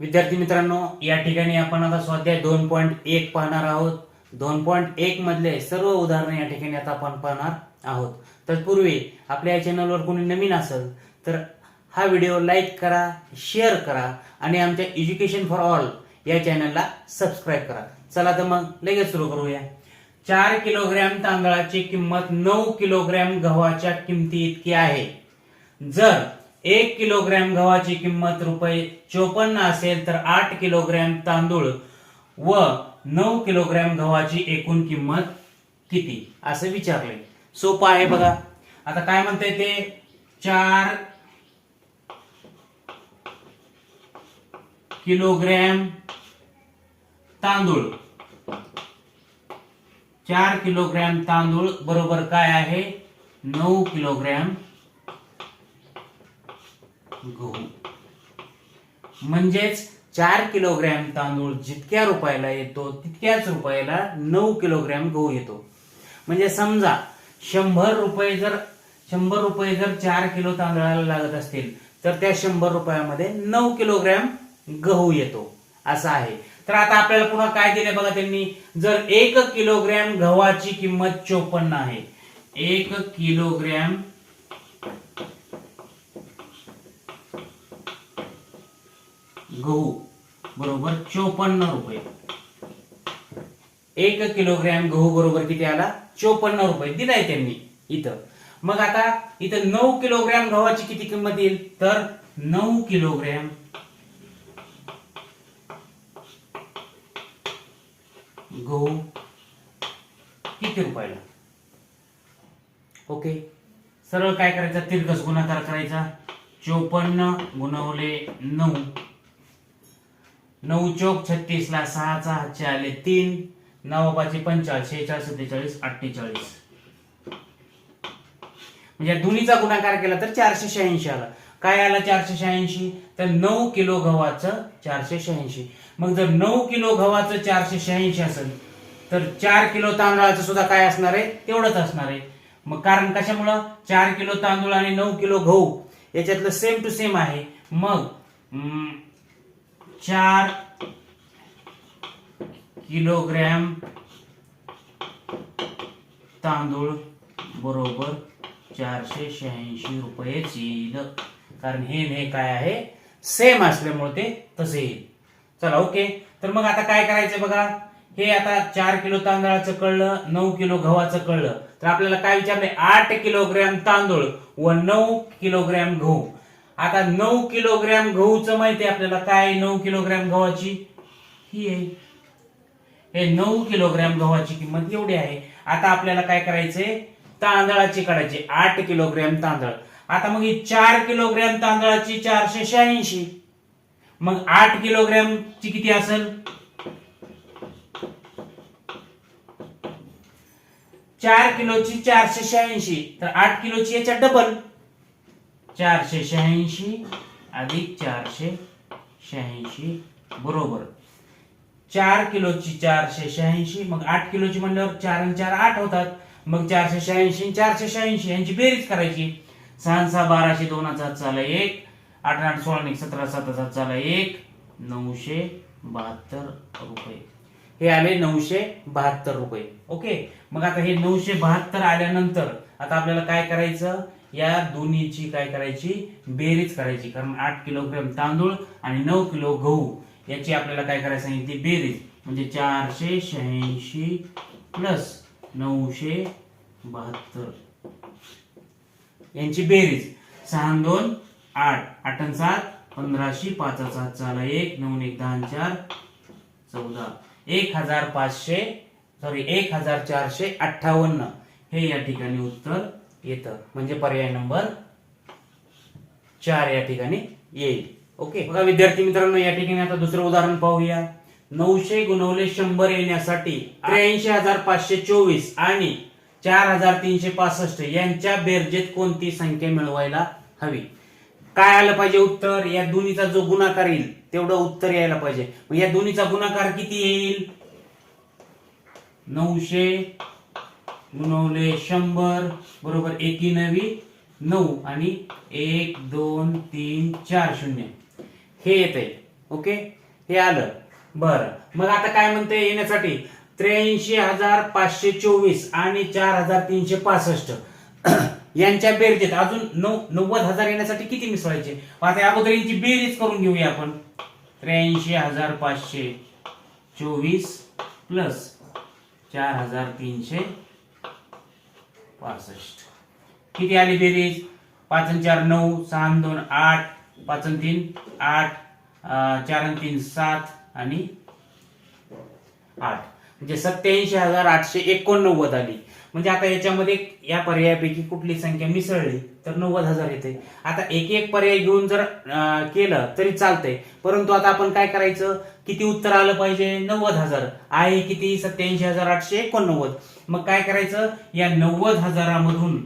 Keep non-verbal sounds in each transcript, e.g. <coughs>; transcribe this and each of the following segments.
विद्यार्थी मित्रांनो या ठिकाणी आपण आता स्वाध्याय दोन पॉईंट एक पाहणार आहोत. दोन पॉईंट एक मधले सर्व उदाहरणे या ठिकाणी आता आपण पाहणार आहोत. तत्पूर्वी आपल्या या चॅनलवर कोणी नवीन असेल तर हा व्हिडिओ लाईक करा शेअर करा आणि आमच्या एज्युकेशन फॉर ऑल या चॅनलला सबस्क्राईब करा. चला तर मग लगेच सुरू करूया. चार किलोग्रॅम तांदळाची किंमत नऊ किलोग्रॅम गव्हाच्या किमती इतकी आहे. जर एक किलोग्रॅम गव्हाची किंमत रुपये चोपन्न असेल तर आठ किलोग्रॅम तांदूळ व नऊ किलोग्रॅम गव्हाची एकूण किंमत किती? असं विचारले सोपं आहे बघा. आता काय म्हणते ते? चार किलोग्रॅम तांदूळ. चार किलोग्रॅम तांदूळ बरोबर काय आहे? नऊ किलोग्रॅम गहू. म्हणजेच चार किलोग्रॅम तांदूळ जितक्या रुपयाला येतो तितक्याच रुपयाला नऊ किलोग्रॅम गहू येतो. म्हणजे समजा शंभर रुपये जर शंभर रुपये जर चार किलो तांदळाला लागत असतील तर त्या शंभर रुपयामध्ये नऊ किलोग्रॅम गहू येतो. असं आहे. तर आता आपल्याला पुन्हा काय दिले बघा त्यांनी? जर एक किलोग्रॅम गव्हाची किंमत चोपन्न आहे. एक किलोग्रॅम गहू बरोबर चोपन्न रुपये. एक किलोग्रॅम गहू बरोबर किती आला? चोपन्न रुपये. दिलाय त्यांनी इथं. मग आता इथं नऊ किलोग्रॅम गव्हाची किती किंमत येईल? तर नऊ किलोग्रॅम गहू किती रुपयाला? ओके. सरळ काय करायचं? तिरकस गुणाकार करायचा. चोपन्न गुणवले नऊ. नऊ चौक छत्तीस ला सहाचा हातचे आले तीन. नवापाचे पंचाळीस शेहेचाळीस सत्तेचाळीस अठ्ठेचाळीस. म्हणजे दोन्हीचा गुणाकार केला तर चारशे शहाऐंशी आला. काय आला चारशे शहाऐंशी? तर नऊ किलो गव्हाचं चारशे शहाऐंशी. मग जर नऊ किलो गव्हाचं चारशे शहाऐंशी असेल तर चार किलो तांदळाचं सुद्धा काय असणार आहे? तेवढंच असणार आहे. मग कारण कशामुळं? चार किलो तांदूळ आणि नऊ किलो गहू याच्यातलं सेम टू सेम आहे. मग चार किलोग्रॅम तांदूळ बरोबर चारशे शहाऐंशी रुपयेच येईल. कारण हे ने काय आहे? सेम असल्यामुळे ते तसे येईल. चला ओके तर मग आता काय करायचं बघा? हे आता चार किलो तांदळाचं कळलं नऊ किलो गव्हाचं कळलं. तर आपल्याला काय विचारलंय? आठ किलोग्रॅम तांदूळ व नऊ किलोग्रॅम गहू. आता नऊ किलोग्रॅम गहूचं माहिती आहे आपल्याला. काय नऊ किलोग्रॅम गव्हाची? ही आहे. हे नऊ किलोग्रॅम गव्हाची किंमत एवढी आहे. आता आपल्याला काय करायचंय? तांदळाची काढायची. आठ किलोग्रॅम तांदळ. आता मग ही चार किलोग्रॅम तांदळाची चारशे शहाऐंशी. मग आठ किलोग्रॅम ची किती असेल? चार किलोची चारशे शहाऐंशी. तर आठ किलोची याच्या डबल चारशे शहाऐंशी अधिक चारशे शहाऐंशी बरोबर. चार किलोची चारशे शहाऐंशी मग आठ किलोची म्हणल्यावर चार आणि चार आठ होतात. मग चारशे शहाऐंशी चारशे शहाऐंशी यांची बेरीज करायची. सहा सहा बाराशे दोनाचा हात चाला एक. आठ आठ सोळा एक सतरा साताचा हात चाला एक. नऊशे बहात्तर रुपये. हे आले नऊशे बहात्तर रुपये. ओके? मग आता हे नऊशे बहात्तर आल्यानंतर आता आपल्याला काय करायचं? या दोन्हीची काय करायची? बेरीज करायची. कारण आठ किलोग्रॅम तांदूळ आणि नऊ किलो गहू. याची आपल्याला काय करायला सांगितली? बेरीज. म्हणजे चारशे शहाऐंशी प्लस नऊशे बहात्तर. यांची बेरीज. सहा दोन आठ. आठ सात पंधराशे पाच सात चाला एक. नऊ एक दहा चार चौदा. एक हजार पाचशे सॉरी एक हजार चारशे अठ्ठावन्न. हे या ठिकाणी उत्तर येतं. म्हणजे पर्याय नंबर चार या ठिकाणी येईल. ओके? बघा विद्यार्थी मित्रांनो या ठिकाणी आता दुसरं उदाहरण पाहूया. नऊशे गुणवले शंभर येण्यासाठी त्र्याऐंशी हजार पाचशे चोवीस आणि चार हजार तीनशे पासष्ट यांच्या बेरजेत कोणती संख्या मिळवायला हवी? काय आलं पाहिजे उत्तर? या दोन्हीचा जो गुणाकार येईल तेवढं उत्तर यायला पाहिजे. या दोन्हीचा गुणाकार किती येईल? नऊशे गुणवले शंभर बरोबर एकी नवी नऊ आणि एक दोन तीन चार शून्य. हे येत आहे ओके? हे आलं. बरं. मग आता काय म्हणते येण्यासाठी? त्र्याऐंशी हजार पाचशे चोवीस आणि चार हजार तीनशे पासष्ट. <clears throat> यांच्या बेरजेत अजून नऊ नव्वद हजार येण्यासाठी किती मिसळायचे मग आता अगोदर यांची बेरीज करून घेऊया आपण. त्र्याऐंशी हजार पाचशे चोवीस प्लस चार हजार तीनशे पासष्ट. किती आली बेरीज पाच चार नऊ सहा दोन आठ. पाच तीन आठ. चार तीन सात. आणि आठ. म्हणजे सत्याऐंशी हजार आठशे एकोणनव्वद आली. म्हणजे आता याच्यामध्ये या पर्यायापैकी कुठली संख्या मिसळली? तर नव्वद हजार येते आता एक एक पर्याय घेऊन जर केलं तरी चालतंय. परंतु आता आपण काय करायचं? किती उत्तर आलं पाहिजे? नव्वद हजार. आहे किती? सत्याऐंशी हजार आठशे एकोणनव्वद. मग काय करायचं? या नव्वद हजारामधून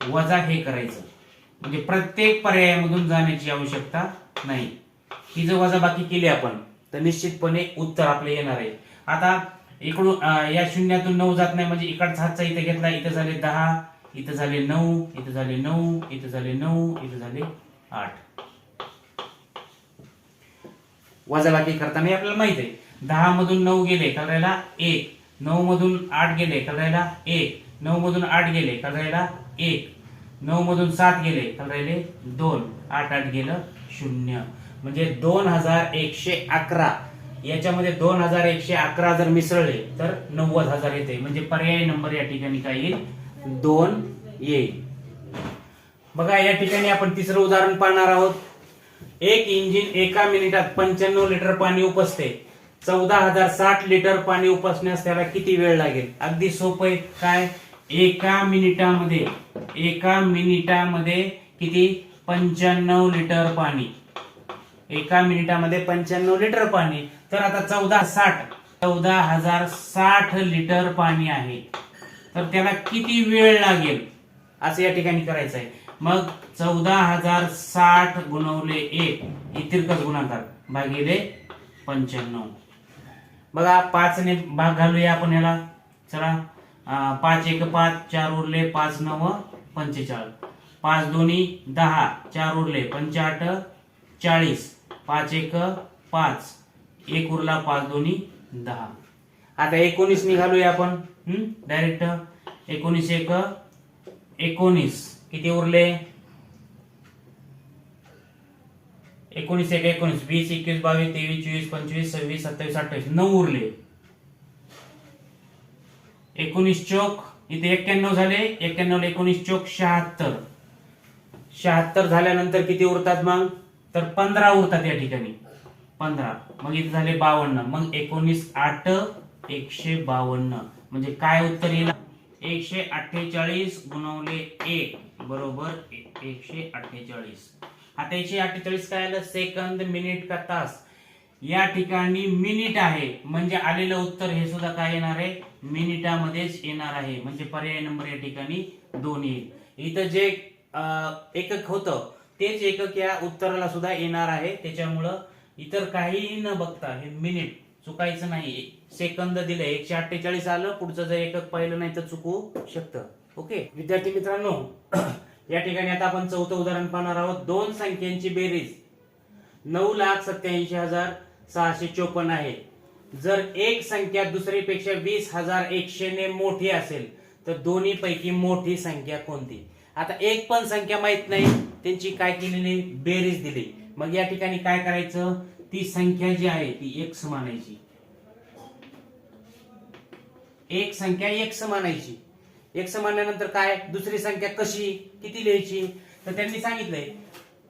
वजा हे करायचं. म्हणजे प्रत्येक पर्यायामधून जाण्याची आवश्यकता नाही. ही जर वजा बाकी केली आपण तर निश्चितपणे उत्तर आपले येणार आहे. आता इकडून या शून्यातून नऊ जात नाही. म्हणजे इकडचा हातचा इथे घेतला इथे झाले दहा. इथं झाले नऊ इथं झाले नऊ इथं झाले नऊ इथं झाले आठ. वजाबाकी करताना आपल्याला माहीत आहे. दहा मधून नऊ गेले करायला एक. नऊ मधून आठ गेले करायला एक. नऊ मधून आठ गेले करायला एक. नऊ मधून सात गेले करायले दोन. आठ आठ गेलं शून्य. म्हणजे दोन हजार एकशे अकरा. याच्यामध्ये दोन हजार एकशे अकरा जर मिसळले तर नव्वद हजार येते. म्हणजे पर्यायी नंबर या ठिकाणी काय येईल? दोन येईल बघा या ठिकाणी आपण तिसरं उदाहरण पाहणार आहोत. एक इंजिन एका मिनिटात पंच्याण्णव लिटर पाणी उपसते. चौदा हजार साठ लिटर पाणी उपसण्यास त्याला किती वेळ लागेल? अगदी सोपं आहे. काय? एका मिनिटामध्ये. एका मिनिटामध्ये किती? पंच्याण्णव लिटर पाणी. एका मिनिटामध्ये पंच्याण्णव लिटर पाणी. तर आता चौदा साठ. चौदा हजार साठ लिटर पाणी आहे. तर त्याला किती वेळ लागेल? असं या ठिकाणी करायचं आहे. मग चौदा हजार साठ गुणवले एक इतिरकस गुणाकार. भागिले पंच्याण्णव. बघा पाचने भाग घालूया आपण याला. चला. पाच एक पाच चार उरले पाच नव पंचेचाळीस पाच दोन्ही दहा चार उरले पंचाहट चाळीस. पाच एक पाच. एक उरला पाच दोन्ही दहा. आता एकोणीस निघालूया आपण. डायरेक्ट एकोणीस एक एकोणीस. किती उरले? एकोणीस एक एकोणीस. वीस एकवीस बावीस तेवीस चोवीस पंचवीस सव्वीस सत्तावीस अठ्ठावीस. नऊ उरले. एकोणीस चौक इथे एक्क्याण्णव झाले. एक्क्याण्णव एकोणीस चौक शहात्तर. शहात्तर झाल्यानंतर किती उरतात मग? तर पंधरा उरतात या ठिकाणी. पंधरा. मग इथे झाले बावन्न. मग एकोणीस आठ एकशे बावन्न. म्हणजे काय उत्तर येईल? एकशे अठ्ठेचाळीस गुणवले एक बरोबर एकशे अठ्ठेचाळीस. आता एकशे अठ्ठेचाळीस काय आलं? सेकंद मिनिट का तास? या ठिकाणी मिनिट आहे. म्हणजे आलेलं उत्तर हे सुद्धा काय येणार आहे? मिनिटामध्येच येणार आहे. म्हणजे पर्याय नंबर या ठिकाणी दोन येईल. इथं जे एकक होतं तेच एकक या उत्तराला सुद्धा येणार आहे. त्याच्यामुळं इतर काहीही न बघता हे मिनिट चुकायचं नाही. सेकंद दिले एकशे अठ्ठेचाळीस आलं पुढचं जर एकक पाहिलं नाही तर चुकू शकतं. ओके? विद्यार्थी मित्रांनो <clears throat> या ठिकाणी आता आपण चौथं उदाहरण पाहणार आहोत. दोन संख्यांची बेरीज. नऊ लाख सत्याऐंशी हजार सहाशे चोपन्न आहे. जर एक संख्या दुसरीपेक्षा वीस हजार एकशे ने मोठी असेल तर दोन्ही पैकी मोठी संख्या कोणती? आता एक पण संख्या माहीत नाही. त्यांची काय केलेली? बेरीज दिली. मग या ठिकाणी काय करायचं? ती संख्या जी आहे ती एक मानायची एक संख्या एक मानायची एक मानल्यानंतर काय? दुसरी संख्या कशी? किती लिहायची? तर त्यांनी सांगितलंय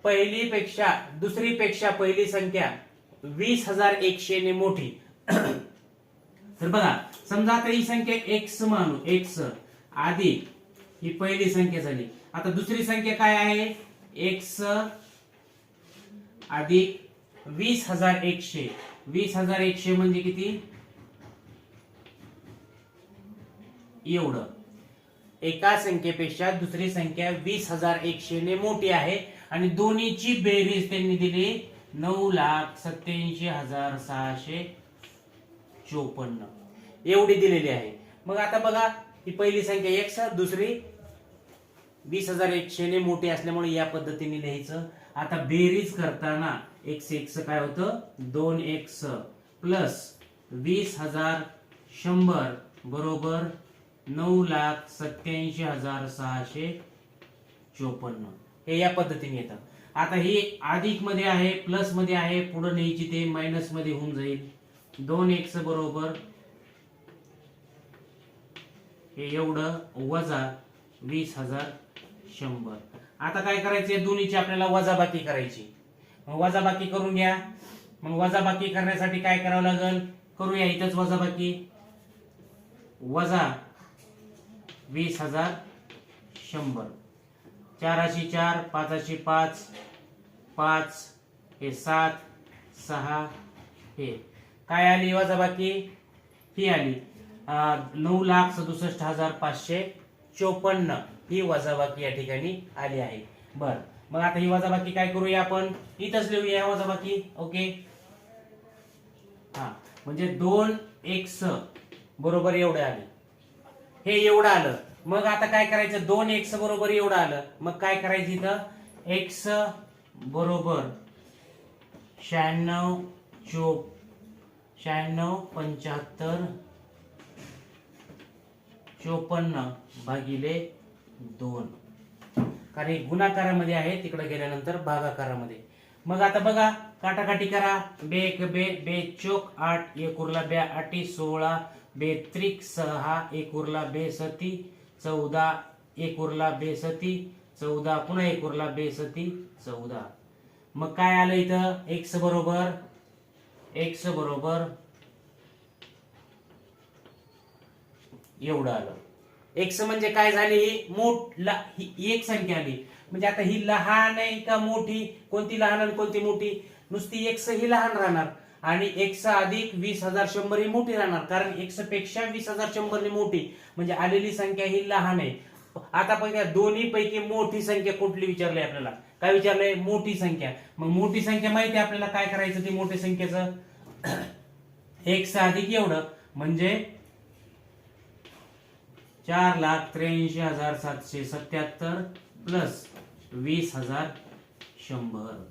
पहिली पेक्षा दुसरी पेक्षा पहिली संख्या वीस हजार एकशे ने मोठी. तर बघा समजा आता ही संख्या एक्स मानू एक्स आधी ही पहिली संख्या झाली. आता दुसरी संख्या काय आहे? एक्स अधिक वीस हजार एकशे. वीस हजार एकशे म्हणजे किती? एवढं. एका संख्येपेक्षा दुसरी संख्या वीस हजार एकशे ने मोठी आहे. आणि दोन्हीची बेरीज त्यांनी दिली नऊ लाख सत्याऐंशी हजार सहाशे चोपन्न. एवढी दिलेली आहे. मग आता बघा ही पहिली संख्या एक्स दुसरी वीस हजार एकशे ने मोठी असल्यामुळे या पद्धतीने लिहायचं. आता बेरीज करताना एक्स एक्स काय होतं? दोन एक्स प्लस वीस हजार शंभर बरोबर नऊ लाख सत्याऐंशी हजार सहाशे चोपन्न. हे या पद्धतीने येतं. आता ही अधिकमध्ये आहे प्लसमध्ये आहे पुढे न्यायची ते मायनसमध्ये होऊन जाईल. दोन एक्स बरोबर हे एवढं वजा वीस हजार शंभर. आता काय करायचे? दोन्हीची आपल्याला वजाबाकी करायची. मग वजाबाकी करून घ्या. मग वजाबाकी करण्यासाठी काय करावं लागेल? करूया इथंच वजाबाकी. वजा वीस हजार शंभर. चाराशे चार पाचशे पाच पाच हे सात सहा हे. काय आली वजाबाकी? ही आली. नऊ लाख सदुसष्ट हजार पाचशे चोपन्न ही वजाबाकी या ठिकाणी आली आहे. बर. मग आता ही वजाबाकी काय करूया आपण? इथंच लिहूया वजाबाकी. ओके? हा. म्हणजे दोन एक्स बरोबर एवढं आले. हे एवढं आलं. मग आता काय करायचं? दोन एक्स बरोबर एवढं आलं. मग काय करायचं इथं? एक्स बरोबर शहाण्णव चोप शहाण्णव पंच्याहत्तर चोपन्न भागिले दोन. कारण हे गुणाकारामध्ये आहे तिकडे गेल्यानंतर भागाकारामध्ये. मग आता बघा काटाकाटी करा. बे एक बे बे चोक आठ एक उरला बे आठी सोळा बे त्रिक सहा एक उरला बे सती चौदा एक उरला बे सती चौदा पुन्हा एक उरला बे सती चौदा. मग काय आलं इथं? एक्स बरोबर एक्स बरोबर एवढं आलं. एक्स म्हणजे काय झाली? मोठ ही एक संख्या आली. म्हणजे आता ही लहान आहे का मोठी? कोणती लहान आणि कोणती मोठी? नुसती एक्स ही लहान राहणार. आणि एक्स अधिक वीस हजार शंभर ही मोठी राहणार. कारण एक्सपेक्षा वीस हजार शंभर ही मोठी. म्हणजे आलेली संख्या ही लहान आहे. आता पहिल्या दोन्ही पैकी मोठी संख्या कुठली विचारली आपल्याला? काय विचारलंय? मोठी संख्या. मग मोठी संख्या माहिती आहे आपल्याला काय करायचं ती मोठ्या संख्येचं? <coughs> एक्स अधिक एवढं म्हणजे चार लाख त्र्याऐंशी हजार सातशे सत्याहत्तर प्लस वीस हजार शंभर.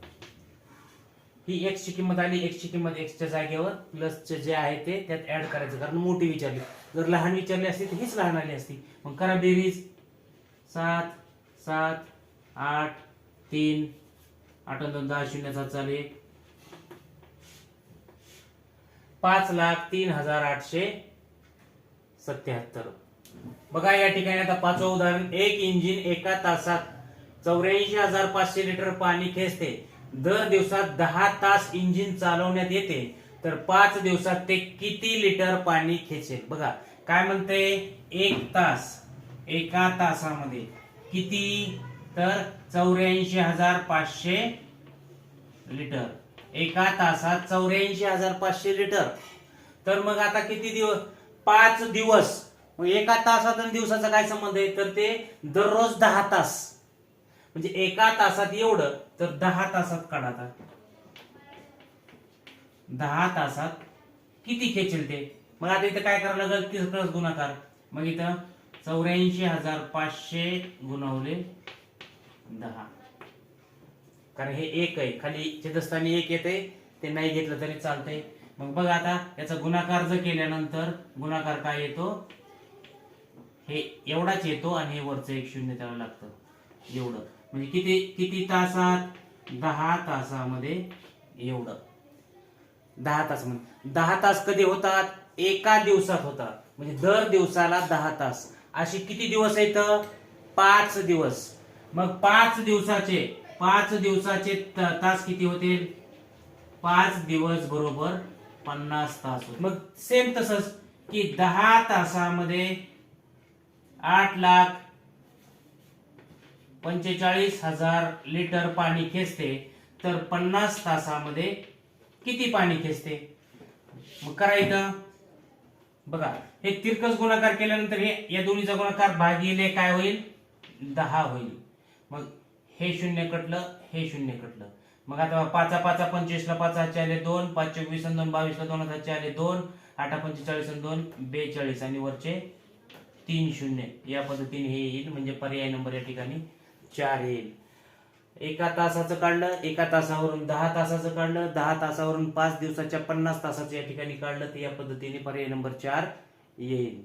ही एक्स ची किंमत आली. एक्स ची किंमत एक्सच्या जागेवर प्लसचे जे आहे ते त्यात ऍड करायचं. कारण मोठी विचारली. जर लहान विचारली असती तर हीच लहान आली असती. मग करा बेरीज. सात सात आठ तीन. आठ दोन दहा शून्य सात चालू एक. पाच लाख तीन हजार आठशे सत्याहत्तर बघा या ठिकाणी आता पाचवं उदाहरण. एक इंजिन एका तासात चौऱ्याऐंशी हजार पाचशे लिटर पाणी खेचते. दर दिवसात दहा तास इंजिन चालवण्यात येते. तर पाच दिवसात ते किती लिटर पाणी खेचेल? बघा काय म्हणते? एक तास. एका तासामध्ये किती? तर चौऱ्याऐंशी हजार पाचशे लिटर. एका तासात चौऱ्याऐंशी हजार पाचशे लिटर. तर मग आता किती दिवस पाच दिवस मग एका तासात आणि दिवसाचा काय संबंध आहे? तर ते दररोज दहा तास. म्हणजे एका तासात एवढं तर दहा तासात काढा आता. दहा तासात किती खेचेल ते? मग आता इथं काय करावं लागेल? तिसरंच गुणाकार. मग इथं चौऱ्याऐंशी हजार पाचशे गुणवले दहा. कारण हे एक आहे. खाली छेदस्थानी एक येते. ते नाही घेतलं तरी चालतंय. मग बघा आता याचा गुणाकार जर केल्यानंतर गुणाकार काय येतो? हे एवढाच येतो आणि हे वरचं एक शून्य त्याला लागतं. एवढं. म्हणजे किती किती तासात? दहा तासामध्ये एवढं. दहा तास म्हणजे दहा तास कधी होतात? एका दिवसात होतात. म्हणजे दर दिवसाला दहा तास. असे किती दिवस आहेत? पाच दिवस. मग पाच दिवसाचे पाच दिवसाचे तास किती होतील? पाच दिवस बरोबर पन्नास तास मग सेम तसंच की दहा तासामध्ये आठ लाख पंचेचाळीस हजार लिटर पाणी खेचते. तर पन्नास तासामध्ये किती पाणी खेचते? मग करायचं बघा हे तिरकस गुणाकार केल्यानंतर हे या दोन्हीचा गुणाकार भागिले काय होईल? दहा होईल. मग हे शून्य कटलं हे शून्य कटलं. मग आता पाचा पाचा पंचवीसला पाच हातचे आले दोन पाच चोवीस आणि दोन बावीसला दोन हातचे आले दोन आठा पंचेचाळीस आणि दोन बेचाळीस आणि वरचे तीन शून्य. या पद्धतीने हे येईल. म्हणजे पर्याय नंबर या ठिकाणी चार येईल. एका तासाचं काढलं एका तासावरून दहा तासाचं काढलं दहा तासावरून पाच दिवसाच्या पन्नास तासाचं या ठिकाणी काढलं तर या पद्धतीने पर्याय नंबर चार येईल.